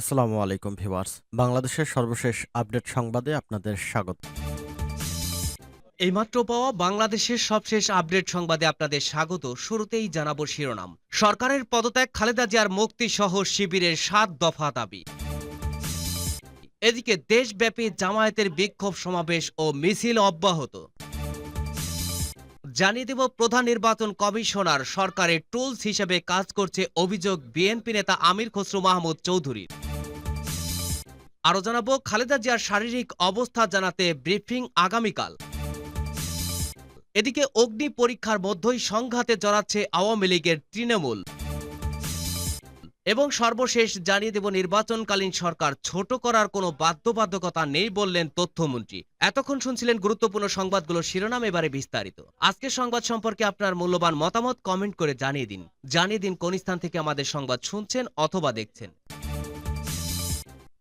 আসসালামু আলাইকুম ভিউয়ার্স। বাংলাদেশের সর্বশেষ আপডেট সংবাদে আপনাদের স্বাগত। এইমাত্র পাওয়া বাংলাদেশের সবশেষ আপডেট সংবাদে আপনাদের স্বাগত। শুরুতেই জানাব শিরোনাম। সরকারের পদত্যাগ খালেদা জিয়ার মুক্তি সহ শিবিরের সাত দফা দাবি। এদিকে দেশব্যাপী জামায়াতের বিক্ষোভ সমাবেশ ও মিছিল অব্যাহত। জানিয়ে দেব প্রধান নির্বাচন কমিশনার সরকারের টুলস হিসেবে কাজ করছে অভিযোগ বিএনপি নেতা আমির খসরু মাহমুদ চৌধুরীর। আরও জানাব, খালেদা জিয়ার শারীরিক অবস্থা জানাতে ব্রিফিং আগামীকাল। এদিকে অগ্নি পরীক্ষার মধ্যেই সংঘাতে জড়াচ্ছে আওয়ামী লীগের তৃণমূল। এবং সর্বশেষ জানিয়ে দেব, নির্বাচনকালীন সরকার ছোট করার কোনো বাধ্যবাধকতা নেই বললেন তথ্যমন্ত্রী। এতক্ষণ শুনছিলেন গুরুত্বপূর্ণ সংবাদগুলো শিরোনাম, এবারে বিস্তারিত। আজকের সংবাদ সম্পর্কে আপনার মূল্যবান মতামত কমেন্ট করে জানিয়ে দিন। জানিয়ে দিন কোন স্থান থেকে আমাদের সংবাদ শুনছেন অথবা দেখছেন।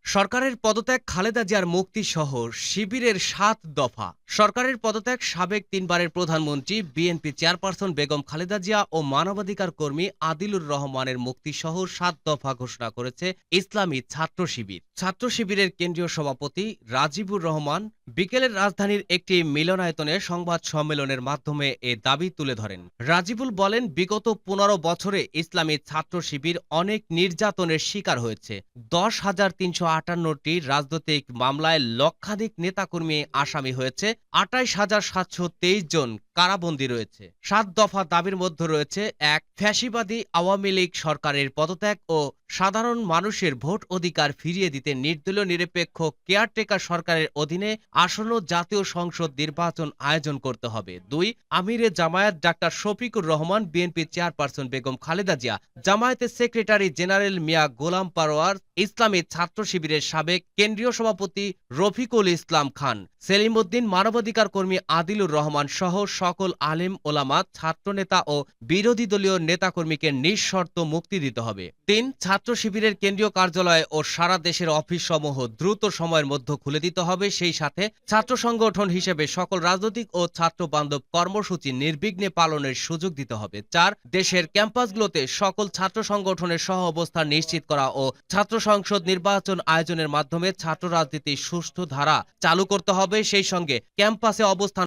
সরকারের পদত্যাগ খালেদা জিয়ার মুক্তি সহ শিবিরের সাত দফা। সরকারের পদত্যাগ সাবেক তিনবারের প্রধানমন্ত্রী, বিএনপি চেয়ারপারসন বেগম খালেদা জিয়া ও মানবাধিকার কর্মী আদিলুর রহমানের মুক্তি সহ সাত দফা ঘোষণা করেছে ইসলামী ছাত্র শিবির। ছাত্র শিবিরের কেন্দ্রীয় সভাপতি রাজিবুর রহমান বিকেলের রাজধানীর একটি মিলনায়তনে সংবাদ সম্মেলনের মাধ্যমে এ দাবি তুলে ধরেন। রাজিবুল বলেন, বিগত পনেরো বছরে ইসলামী ছাত্র শিবির অনেক নির্যাতনের শিকার হয়েছে। দশ হাজার তিনশো আটান্নটি রাজনৈতিক মামলায় লক্ষাধিক নেতাকর্মী আসামি হয়েছে। আটাইশ হাজার সাতশো তেইশ জন কারাবন্দী রয়েছে। সাত দফা দাবির মধ্যে রয়েছে এক ফ্যাসিবাদী আওয়ামী লীগ সরকারের পদত্যাগ ও সাধারণ মানুষের ভোট অধিকার ফিরিয়ে দিতে নির্দলীয় নিরপেক্ষ কেয়ারটেকার সরকারের অধীনে আসন্ন জাতীয় সংসদ নির্বাচন আয়োজন করতে হবে। দুই, আমিরে Jamaat doctor Shafiqur Rahman BNP chairperson Begum Khaleda Zia, জামায়াতের সেক্রেটারি জেনারেল মিয়া গোলাম পারোয়ার, ইসলামী ছাত্র শিবিরের সাবেক কেন্দ্রীয় সভাপতি রফিকুল ইসলাম খান, সেলিমউদ্দিন মানবাধিকার কর্মী আদিলুর রহমান সহ সকল আলেম ওলামা, ছাত্রনেতা ও বিরোধী দলীয় নেতাকর্মীকে নিঃশর্ত মুক্তি দিতে হবে। তিন, ছাত্র শিবিরের কেন্দ্রীয় কার্যালয় ও সারা দেশের অফিস সমূহ দ্রুত সময়ের মধ্যে খুলে দিতে হবে। সেই সাথে ছাত্র সংগঠন হিসেবে সকল রাজনৈতিক ও ছাত্র বান্ধব কর্মসূচি নির্বিঘ্নে পালনের সুযোগ দিতে হবে। চার, দেশের ক্যাম্পাসগুলোতে সকল ছাত্র সংগঠনের সহ অবস্থান নিশ্চিত করা ও ছাত্র সংসদ নির্বাচন আয়োজনের মাধ্যমে ছাত্র রাজনীতির সুষ্ঠু ধারা চালু করতে হবে। সেই সঙ্গে ক্যাম্পাসে অবস্থান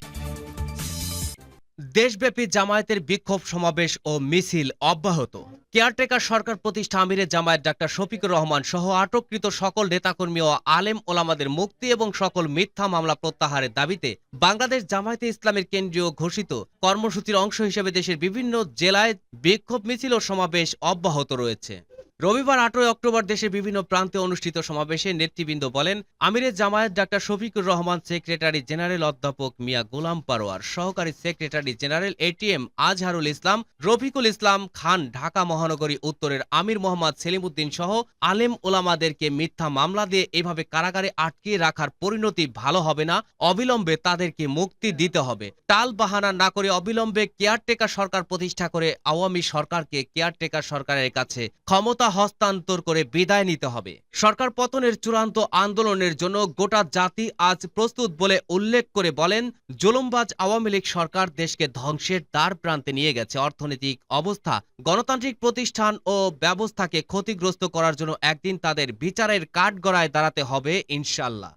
দেশব্যাপী জামায়াতের বিক্ষোভ সমাবেশ ও মিছিল অব্যাহত। কেয়ারটেকার সরকার প্রতিষ্ঠা আমিরের জামায়াত ডাক্তার শফিকুর রহমান সহ আটককৃত সকল নেতাকর্মী ও আলেম ওলামাদের মুক্তি এবং সকল মিথ্যা মামলা প্রত্যাহারের দাবিতে বাংলাদেশ জামায়াতে ইসলামের কেন্দ্রীয় ঘোষিত কর্মসূচির অংশ হিসেবে দেশের বিভিন্ন জেলায় বিক্ষোভ মিছিল ও সমাবেশ অব্যাহত রয়েছে। রবিবার আটই অক্টোবর দেশের বিভিন্ন প্রান্তে অনুষ্ঠিত সমাবেশে নেতৃবৃন্দ বলেন, আমিরের Jamaat doctor Shafiqur Rahman, secretary general অধ্যাপক মিয়া গোলাম পারোয়ার, সহকারী secretary general ATM Azharul Islam, Rafiqul Islam Khan, Dhaka মহানগরী উত্তরের আমির মোহাম্মদ সেলিমউদ্দিন সহ আলেম ওলামাদেরকে মিথ্যা মামলা দিয়ে এভাবে কারাগারে আটকিয়ে রাখার পরিণতি ভালো হবে না, অবিলম্বে তাদেরকে মুক্তি দিতে হবে। টাল বাহানা না করে অবিলম্বে কেয়ারটেকার সরকার প্রতিষ্ঠা করে আওয়ামী সরকারকে কেয়ারটেকার সরকারের কাছে ক্ষমতা হস্তান্তর করে বিদায় নিতে হবে। সরকার পতনের চূড়ান্ত আন্দোলনের জন্য গোটা জাতি আজ প্রস্তুত বলে উল্লেখ করে বলেন, জুলুমবাজ আওয়ামী লীগ সরকার দেশকে ধ্বংসের দ্বার প্রান্তে নিয়ে গেছে। অর্থনৈতিক অবস্থা, গণতান্ত্রিক প্রতিষ্ঠান ও ব্যবস্থাকে ক্ষতিগ্রস্ত করার জন্য একদিন তাদের বিচারের কাঠগড়ায় দাঁড়াতে হবে ইনশাল্লাহ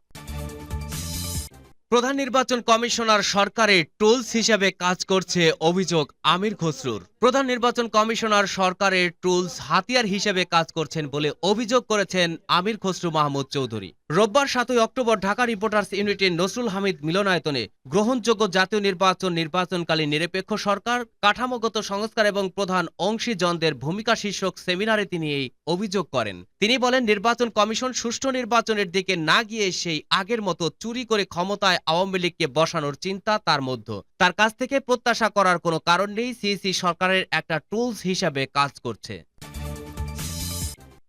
প্রধান নির্বাচন কমিশনার সরকারের টুলস হিসেবে কাজ করছে অভিযোগ আমির খসরুর। প্রধান নির্বাচন কমিশনার সরকারের টুলস হাতিয়ার হিসেবে কাজ করছেন বলে অভিযোগ করেছেন আমির খসরু মাহমুদ চৌধুরী। রোববার সাতই অক্টোবর ঢাকা রিপোর্টার্স ইউনিটির নসরুল হামিদ মিলনায়তনে গ্রহণযোগ্য জাতীয় নির্বাচন নির্বাচনকালীন নিরপেক্ষ সরকার, কাঠামোগত সংস্কার এবং প্রধান অংশীজনদের ভূমিকা শীর্ষক সেমিনারে তিনি এই অভিযোগ করেন। তিনি বলেন, নির্বাচন কমিশন সুষ্ঠু নির্বাচনের দিকে না গিয়ে সেই আগের মতো চুরি করে ক্ষমতায় আওয়ামী লীগকে বসানোর চিন্তা তার মধ্যে। তার কাছ থেকে প্রত্যাশা করার কোনো কারণ নেই, সিইসি সরকারের একটা টুলস হিসাবে কাজ করছে।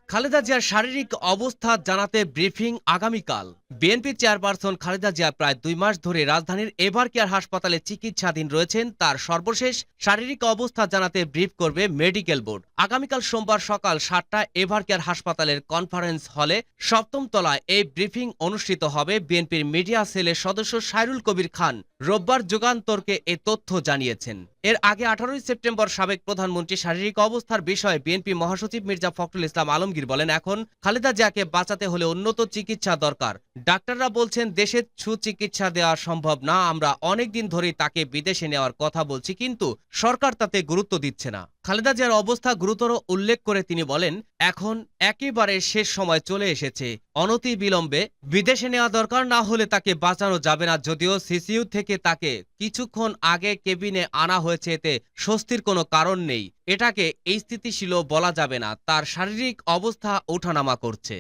খালেদা জিয়ার শারীরিক অবস্থা জানাতে ব্রিফিং আগামীকাল। বিএনপি চেয়ারপারসন খালেদা জিয়া প্রায় দুই মাস ধরে রাজধানীর এভার কেয়ার হাসপাতালে চিকিৎসাধীন রয়েছেন। তার সর্বশেষ শারীরিক অবস্থা জানাতে ব্রিফ করবে মেডিকেল বোর্ড। আগামীকাল সোমবার সকাল সাতটা এভার কেয়ার হাসপাতালের কনফারেন্স হলে সপ্তম তলায় এই ব্রিফিং অনুষ্ঠিত হবে বিএনপির মিডিয়া সেলের সদস্য সাইরুল কবির খান। রোববার যুগান্তরকে এ তথ্য জানিয়েছেন। এর আগে আঠারোই সেপ্টেম্বর সাবেক প্রধানমন্ত্রী শারীরিক অবস্থার বিষয়ে বিএনপি মহাসচিব মির্জা ফখরুল ইসলাম আলমগীর বলেন, এখন খালেদা জিয়াকে বাঁচাতে হলে উন্নত চিকিৎসা দরকার। ডাক্তাররা বলছেন দেশে সুচিকিৎসা দেওয়া সম্ভব না, আমরা অনেক দিন ধরেই তাকে বিদেশে নেওয়ার কথা বলছি, কিন্তু সরকার তাতে গুরুত্ব দিচ্ছে না। খালেদা জিয়ার অবস্থা গুরুতর উল্লেখ করে তিনি বলেন, এখন একেবারে শেষ সময় চলে এসেছে। অনতি বিলম্বে বিদেশে নেওয়া দরকার, না হলে তাকে বাঁচানো যাবে না, যদিও সিসিইউ থেকে তাকে কিছুক্ষণ আগে কেবিনে আনা হয়েছে, এতে স্বস্তির কোনো কারণ নেই। এটাকে এই স্থিতিশীল বলা যাবে না, তার শারীরিক অবস্থা ওঠানামা করছে।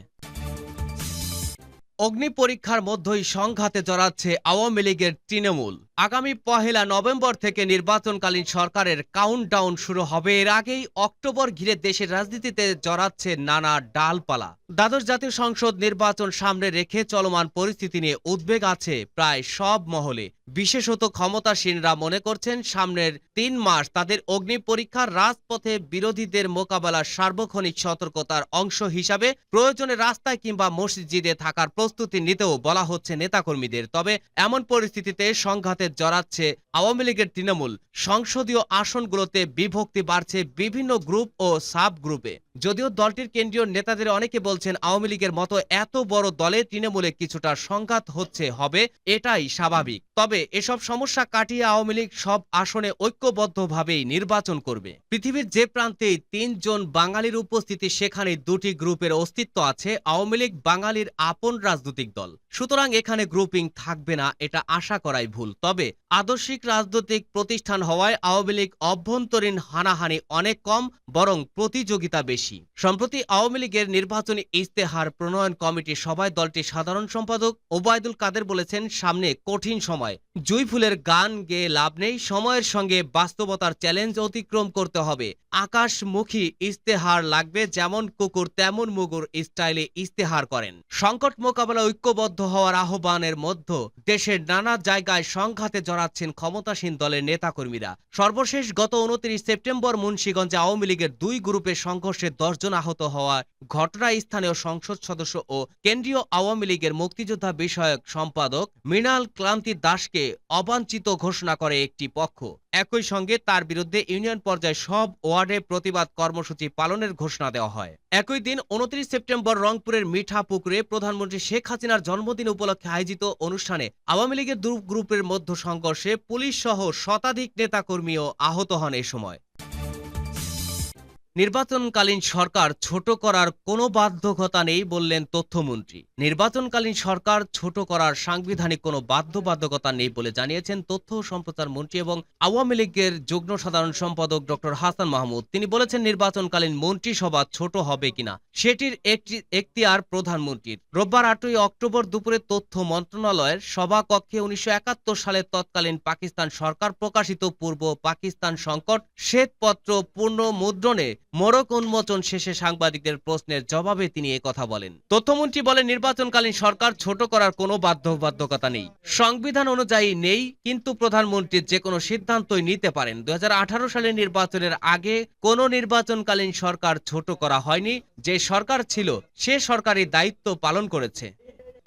অগ্নি পরীক্ষার মধ্যেই সংঘাতে জড়াচ্ছে আওয়ামী লীগের তৃণমূল। আগামী পহেলা নভেম্বর থেকে নির্বাচনকালীন সরকারের কাউন্টডাউন শুরু হবে। এর আগেই অক্টোবর ঘিরে দেশের রাজনীতিতে জড়াচ্ছে নানা ডালপালা। দ্বাদশ জাতীয় সংসদ নির্বাচন সামনে রেখে চলমান পরিস্থিতি নিয়ে উদ্বেগ আছে প্রায় সব মহলে। বিশেষত ক্ষমতাসীনরা মনে করছেন সামনের তিন মাস তাদের অগ্নি পরীক্ষার রাজপথে বিরোধীদের মোকাবেলার সার্বক্ষণিক সতর্কতার অংশ হিসাবে প্রয়োজনে রাস্তায় কিংবা মসজিদে থাকার প্রস্তুতি নিতেও বলা হচ্ছে নেতাকর্মীদের। তবে এমন পরিস্থিতিতে সংঘাতে জড়াচ্ছে আওয়ামী লীগের তৃণমূল। সংসদীয় আসনগুলোতে বিভক্তি বাড়ছে বিভিন্ন গ্রুপ ও সাব গ্রুপে যদিও দলটির কেন্দ্রীয় নেতাদের অনেকে বলছেন আওয়ামী লীগের মতো এত বড় দলে তৃণমূলে কিছুটা সংঘাত হচ্ছে, হবে এটাই স্বাভাবিক। তবে এসব সমস্যা কাটিয়ে আওয়ামী লীগ সব আসনে ঐক্যবদ্ধভাবেই নির্বাচন করবে। পৃথিবীর যে প্রান্তেই তিনজন বাঙালির উপস্থিতি, সেখানে দুটি গ্রুপের অস্তিত্ব আছে, আওয়ামী লীগ বাঙালির আপন রাজনৈতিক দল। সুতরাং এখানে গ্রুপিং থাকবে না, এটা আশা করাই ভুল। তবে আদর্শিক রাজনৈতিক প্রতিষ্ঠান হওয়ায় আওয়ামী লীগ অভ্যন্তরীণ হানাহানি অনেক কম, বরং প্রতিযোগিতা বেশি। সম্প্রতি আওয়ামী লীগের নির্বাচনী ইস্তেহার প্রণয়ন কমিটির সভায় দলটির সাধারণ সম্পাদক ওবায়দুল কাদের বলেছেন, সামনে কঠিন সময়। জুই ফুলের গান গেয়ে লাভ নেই, সময়ের সঙ্গে বাস্তবতার চ্যালেঞ্জ অতিক্রম করতে হবে। আকাশমুখী ইস্তেহার লাগবে, যেমন কুকুর, তেমন মুগুর স্টাইলে ইস্তেহার করেন। সংকট মোকাবেলা ঐক্যবদ্ধ হওয়ার আহ্বানের মধ্যে দেশের নানা জায়গায় সংঘাতে জড়াচ্ছেন ক্ষমতাসীন দলের নেতাকর্মীরা। সর্বশেষ গত উনত্রিশ সেপ্টেম্বর মুন্সীগঞ্জে আওয়ামী লীগের দুই গ্রুপের সংঘর্ষে দশজন আহত হওয়া ঘটনা স্থানীয় সংসদ সদস্য ও কেন্দ্রীয় আওয়ামী লীগের মুক্তিযোদ্ধা বিষয়ক সম্পাদক মৃণাল ক্লান্তি দাসকে অবাঞ্ছিত ঘোষণা করে একটি পক্ষ। একই সঙ্গে তার বিরুদ্ধে ইউনিয়ন পর্যায়ে সব ওয়ার্ডে প্রতিবাদ কর্মসূচি পালনের ঘোষণা দেওয়া হয়। একই দিন উনত্রিশ সেপ্টেম্বর রংপুরের মিঠা পুকুরে প্রধানমন্ত্রী শেখ হাসিনার জন্মদিন উপলক্ষে আয়োজিত অনুষ্ঠানে আওয়ামী লীগের দু গ্রুপের মধ্য সংঘর্ষে পুলিশ সহ শতাধিক নেতাকর্মীও আহত হন এ সময়। নির্বাচনকালীন সরকার ছোট করার কোনো বাধ্যকতা নেই বললেন তথ্যমন্ত্রী। নির্বাচনকালীন সরকার ছোট করার সাংবিধানিক কোনো বাধ্যবাধকতা নেই বলে জানিয়েছেন তথ্য সম্প্রচার মন্ত্রী এবং আওয়ামী লীগের যুগ্ম সাধারণ সম্পাদক ডক্টর হাসান মাহমুদ। তিনি বলেছেন, নির্বাচনকালীন মন্ত্রিসভা ছোট হবে কিনা, সেটির একটি এখতিয়ার প্রধানমন্ত্রীর। রোববার আটই অক্টোবর দুপুরে তথ্য মন্ত্রণালয়ের সভাকক্ষে উনিশশো সালের তৎকালীন পাকিস্তান সরকার প্রকাশিত পূর্ব পাকিস্তান সংকট শ্বেতপত্র পূর্ণ মুদ্রণে মোড়ক উন্মোচন শেষে সাংবাদিকদের প্রশ্নের জবাবে তিনি কথা বলেন। তথ্যমন্ত্রী বলেন, নির্বাচনকালীন সরকার ছোট করার কোনো বাধ্যবাধকতা নেই। সংবিধান অনুযায়ী নেই, কিন্তু প্রধানমন্ত্রী যে কোনো সিদ্ধান্তই নিতে পারেন। দু হাজার আঠারো সালের নির্বাচনের আগে কোনো নির্বাচনকালীন সরকার ছোট করা হয়নি। যে সরকার ছিল, সে সরকারি দায়িত্ব পালন করেছে।